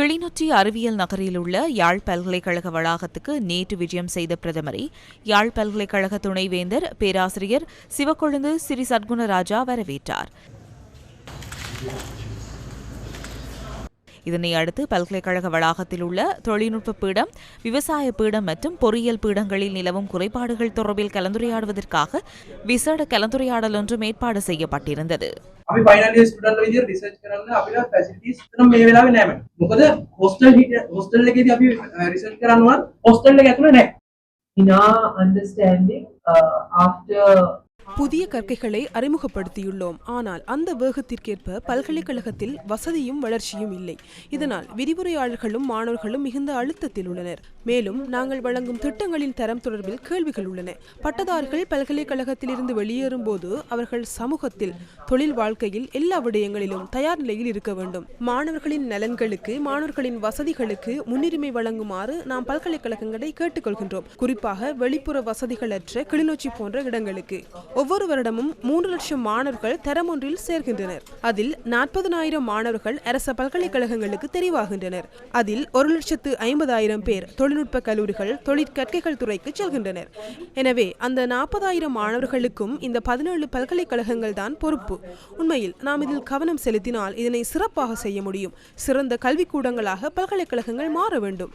கிளிநொச்சி அறிவியல் நகரில் உள்ள யாழ் பல்கலைக்கழக வளாகத்துக்கு நேற்று விஜயம் செய்த பிரதமரை யாழ் பல்கலைக்கழக துணைவேந்தர் பேராசிரியர் சிவக்கொழுந்து சிறி சத்குணராஜா வரவேற்றார். இதனை அடுத்து பல்கலைக்கழக வளாகத்தில் உள்ள தொழில்நுட்ப பீடம் விவசாய பீடம் மற்றும் பொறியியல் பீடங்களில் நிலவும் குறைபாடுகள் தொடர்பில் கலந்துரையாடுவதற்காக விசேட கலந்துரையாடல் ஒன்றும் ஏற்பாடு செய்யப்பட்டிருந்தது අපි ෆයිනල් ඉයර් ස්ටුඩන්ට්ලා විදියට රිසර්ච් කරන්න අපිට ෆැසිලිටිස් එතන මේ වෙලාවේ නැහැ මම. මොකද හොස්ටල් හොස්ටල් එකේදී අපි රිසර්ච් කරන්න උනත් හොස්ටල් එක ඇතුලේ නැහැ. In our understanding, uh, after புதிய கற்கைகளை அறிமுகப்படுத்தியுள்ளோம். ஆனால் அந்த வேகத்திற்கேற்ப பல்கலைக்கழகத்தில் வசதியும் வளர்ச்சியும் இல்லை. இதனால் விரிவுரையாளர்களும் மாணவர்களும் மிகுந்த அழுத்தத்தில் உள்ளனர். மேலும் நாங்கள் வழங்கும் திட்டங்களின் தரம் தொடர்பில் கேள்விகள் உள்ளன. பட்டதாரிகள் பல்கலைக்கழகத்திலிருந்து வெளியேறும் போது அவர்கள் சமூகத்தில் தொழில் வாழ்க்கையில் எல்லா விடயங்களிலும் தயார் நிலையில் இருக்க வேண்டும். மாணவர்களின் நலன்களுக்கு மாணவர்களின் வசதிகளுக்கு முன்னுரிமை வழங்குமாறு நாம் பல்கலைக்கழகங்களை கேட்டுக்கொள்கின்றோம். குறிப்பாக வெளிப்புற வசதிகளற்ற கிளிநொச்சி போன்ற இடங்களுக்கு. ஒவ்வொரு வருடமும் மூன்று லட்சம் மாணவர்கள் தரம் ஒன்றில் சேர்கின்றனர். அதில் நாற்பதனாயிரம் மாணவர்கள் அரச பல்கலைக்கழகங்களுக்கு தெரிவாகின்றனர். அதில் ஒரு லட்சத்து ஐம்பதாயிரம் பேர் தொழில்நுட்ப கல்லூரிகள் தொழிற்கற்கைகள் துறைக்கு செல்கின்றனர். எனவே அந்த நாற்பதாயிரம் மாணவர்களுக்கும் இந்த பதினேழு பல்கலைக்கழகங்கள் தான் பொறுப்பு. உண்மையில் நாம் இதில் கவனம் செலுத்தினால் இதனை சிறப்பாக செய்ய முடியும். சிறந்த கல்விக்கூடங்களாக பல்கலைக்கழகங்கள் மாற வேண்டும்.